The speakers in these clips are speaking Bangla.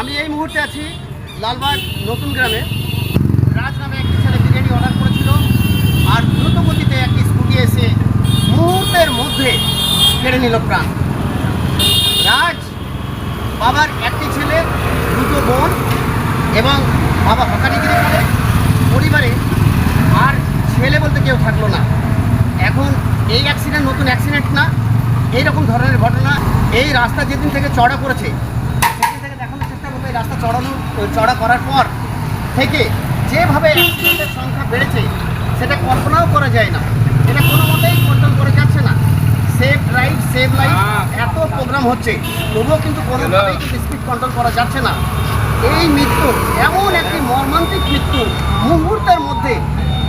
আমি এই মুহূর্তে আছি লালবাগ নতুন গ্রামে। রাজ নামে একটি ছেলে বিরিয়ানি অর্ডার করেছিল আর দ্রুত গতিতে একটি স্কুটি এসে মুহূর্তের মধ্যে কেড়ে নিল প্রাণ। রাজ, বাবার একটি ছেলে, দুটো বোন এবং বাবা হকারিগিরি করে। পরিবারে আর ছেলে বলতে কেউ থাকল না। এখন এই অ্যাক্সিডেন্ট নতুন অ্যাক্সিডেন্ট না এইরকম ধরনের ঘটনা এই রাস্তা যেদিন থেকে চড়া করেছে রাস্তা চড়ানো চড়া করার পর থেকে যেভাবে অ্যাক্সিডেন্টের সংখ্যা বেড়েছে সেটা কল্পনাও করা যায় না। এটা কোনো মতেই কন্ট্রোল করে যাচ্ছে না। সেফ ড্রাইভ সেভ লাইফ এত প্রোগ্রাম হচ্ছে। তবুও কিন্তু কোনোভাবেই কিন্তু স্পিড কন্ট্রোল করা যাচ্ছে না। এই মৃত্যু এমন একটি মর্মান্তিক মৃত্যু মুহূর্তের মধ্যে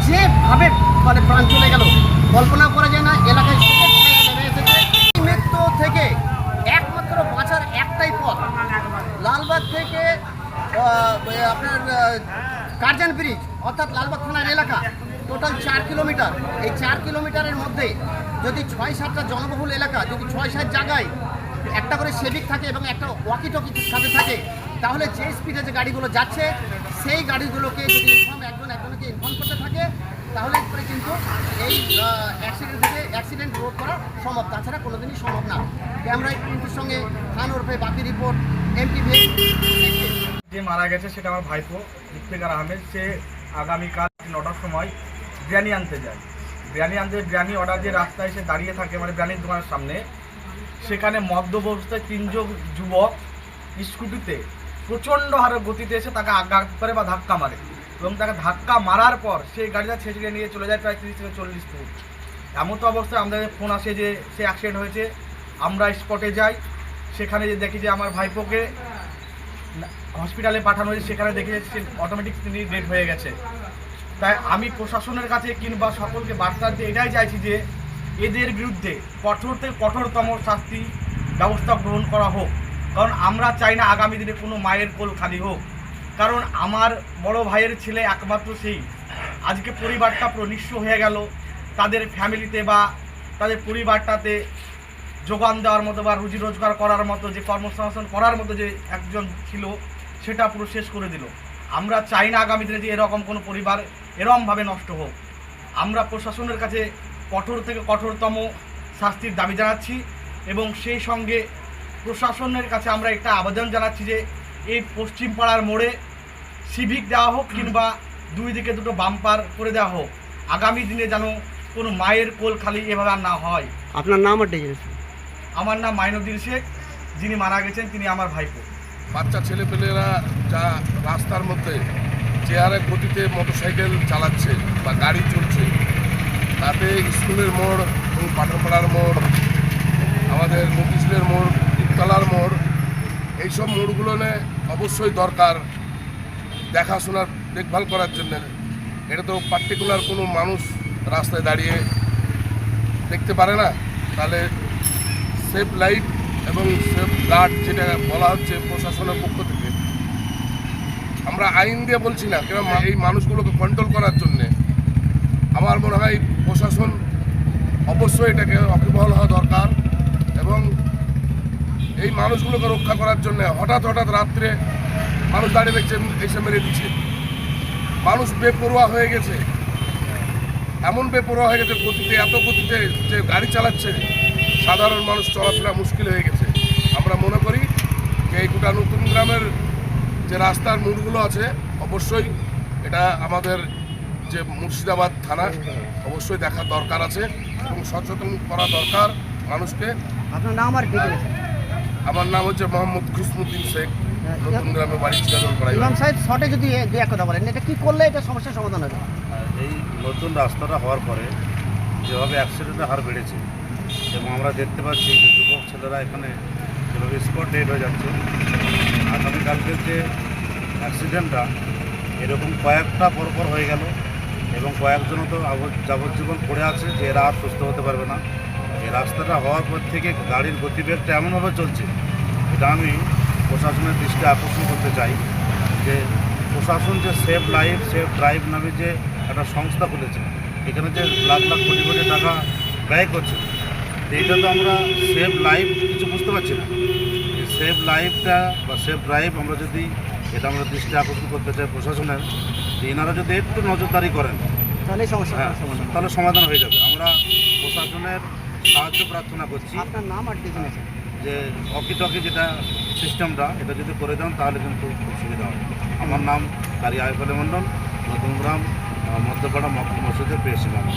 যেভাবে মানে প্রাণ চলে গেল কল্পনা করা যায় না। এলাকায় শোকের ছায়া নেমে এসেছে এই মৃত্যু থেকে একমাত্র বাঁচার একটাই পথ লালবাগ থেকে আপনার কার্জন ব্রিজ, অর্থাৎ লালবাগ থানার এলাকা, টোটাল চার কিলোমিটার। এই চার কিলোমিটারের মধ্যে যদি ছয় সাতটা জনবহুল এলাকা, যদি ছয় সাত জায়গায় একটা করে সেভিক থাকে এবং একটা ওয়াকি টকি সাথে থাকে, তাহলে যে স্পিডে যে গাড়িগুলো যাচ্ছে, সেই গাড়িগুলোকে যদি ইনফর্ম একজন একজনকে ইনফর্ম করতে থাকে কিন্তু এই অ্যাক্সিডেন্ট থেকে অ্যাক্সিডেন্ট রোধ করা সম্ভব, তাছাড়া কোনো দিনই সম্ভব না। ক্যামেরায় প্রিন্টের সঙ্গে খান ওরফে বাকি রিপোর্ট এমটিভি যে মারা গেছে সেটা আমার ভাইপো ইফতেকার আহমেদ। সে আগামীকাল নটার সময় বিরিয়ানি আনতে যায়। বিরিয়ানি আনতে বিরিয়ানি অর্ডার দিয়ে রাস্তায় এসে দাঁড়িয়ে থাকে মানে বিরিয়ানির দোকানের সামনে। সেখানে মদ্য অবস্থায় তিনজন যুবক স্কুটিতে প্রচণ্ড হারে গতিতে এসে তাকে আঘাত করে বা ধাক্কা মারে। এবং তাকে ধাক্কা মারার পর সেই গাড়িটা ছেঁচড়ে নিয়ে চলে যায় প্রায় তিরিশ থেকে চল্লিশ ফুট এমন তো অবস্থায় আমাদের ফোন আসে যে সে অ্যাক্সিডেন্ট হয়েছে। আমরা স্পটে যাই, সেখানে যে দেখি যে আমার ভাইপোকে হসপিটালে পাঠানো হয়েছে, সেখানে দেখে যাচ্ছে অটোমেটিক তিনি ডেড হয়ে গেছে। তাই আমি প্রশাসনের কাছে কিংবা সকলকে বার্তা দিয়ে এটাই চাইছি যে এদের বিরুদ্ধে কঠোর থেকে কঠোরতম শাস্তি ব্যবস্থা গ্রহণ করা হোক। কারণ আমরা চাই না আগামী দিনে কোনো মায়ের কোল খালি হোক। কারণ আমার বড় ভাইয়ের ছেলে একমাত্র সেই। আজকে পরিবারটা পুরো নিঃস্ব হয়ে গেল। তাদের ফ্যামিলিতে বা তাদের পরিবারটাতে যোগান দেওয়ার মতো বা রুজি রোজগার করার মতো, যে কর্মসংস্থান করার মতো যে একজন ছিল, সেটা পুরো শেষ করে দিল। আমরা চাই না আগামী দিনে যে এরকম কোনো পরিবার এরকমভাবে নষ্ট হোক। আমরা প্রশাসনের কাছে কঠোর থেকে কঠোরতম শাস্তির দাবি জানাচ্ছি এবং সেই সঙ্গে প্রশাসনের কাছে আমরা একটা আবেদন জানাচ্ছি যে এই পশ্চিম পাড়ার মোড়ে সিভিক দেওয়া হোক কিংবা দুই দিকে দুটো বাম্পার করে দেওয়া হোক আগামী দিনে যেন কোনো মায়ের কোল খালি এভাবে আর না হয়। আপনার নাম আর ডেকে আমার নাম মাইনুদ্দিন শেখ যিনি মারা গেছেন তিনি আমার ভাইপো। বাচ্চা ছেলেপেলেরা যা রাস্তার মধ্যে চেয়ারের গতিতে মোটরসাইকেল চালাচ্ছে বা গাড়ি চলছে তাতে স্কুলের মোড় এবং পাঠাপাড়ার মোড় আমাদের মতিঝিলের মোড় ইকতলার মোড় এইসব মোড়গুলো অবশ্যই দরকার। দেখাশোনার দেখভাল করার জন্য। এটা তো পার্টিকুলার কোনো মানুষ রাস্তায় দাঁড়িয়ে দেখতে পারে না। তাহলে সেফ লাইট এবং সেফ গার্ড যেটা বলা হচ্ছে প্রশাসনের পক্ষ থেকে। আমরা আইন দিয়ে বলছি না, কেন এই মানুষগুলোকে কন্ট্রোল করার জন্যে। আমার মনে হয় প্রশাসন অবশ্যই এটাকে অকিবহল হওয়া দরকার এবং এই মানুষগুলোকে রক্ষা করার জন্য হঠাৎ হঠাৎ রাত্রে মানুষ দাঁড়িয়ে দেখছে এসে মেরে দিচ্ছে। মানুষ বেপরোয়া হয়ে গেছে। এমন বেপরোয়া হয়ে গেছে গতিতে এত গতিতে যে গাড়ি চালাচ্ছে সাধারণ মানুষ চলাফেরা মুশকিল হয়ে গেছে। আমরা মনে করি যে এই গোটা নতুন গ্রামের যে রাস্তার মোড়গুলো আছে অবশ্যই এটা আমাদের যে মুর্শিদাবাদ থানা অবশ্যই দেখার দরকার আছে এবং সচেতন করা দরকার মানুষকে। আপনার নাম আর আমার নাম হচ্ছে মোহাম্মদ খুসমুদ্দিন শেখ। নতুন গ্রামে বাড়ি ইমাম সাহেব শর্টে যদি দু এক কথা বলেন এটা কি করলে এটা সমস্যার সমাধান হবে? এই নতুন রাস্তাটা হওয়ার পরে যেভাবে অ্যাক্সিডেন্টের হার বেড়েছে এবং আমরা দেখতে পাচ্ছি যে যুবক ছেলেরা এখানে যেভাবে স্পট ডেড হয়ে যাচ্ছে আগামীকালকের যে অ্যাক্সিডেন্টটা এরকম কয়েকটা পরপর হয়ে গেল এবং কয়েকজনও তো যাবজ্জীবন পড়ে আছে যে এরা আর সুস্থ হতে পারবে না। এই রাস্তাটা হওয়ার পর থেকে গাড়ির গতিবেগটা এমনভাবে চলছে এটা আমি প্রশাসনের দৃষ্টি আকর্ষণ করতে চাই যে প্রশাসন যে সেফ লাইফ সেফ ড্রাইভ নামে যে একটা সংস্থা খুলেছে এখানে যে লাখ লাখ কোটি কোটি টাকা ব্যয় করছে এটা তো আমরা সেফ লাইফ কিছু বুঝতে পারছি না। সেফ লাইফটা বা সেফ ড্রাইভ আমরা যদি এটা আমরা দৃষ্টি আকর্ষণ করতে চাই প্রশাসনের যে এনারা যদি একটু নজরদারি করেন তাহলে এই সমস্যার হ্যাঁ সমাধান তাহলে সমাধান হয়ে যাবে। আমরা প্রশাসনের সাহায্য প্রার্থনা করছি। আপনার নাম আর যে অকি টকি যেটা সিস্টেমটা এটা যদি করে দেন, তাহলে কিন্তু খুব সুবিধা হবে। আমার নাম কারি আয়ফলে মণ্ডল, নতুন গ্রাম মধ্যপাড়া মসজিদের পেয়েছি মামা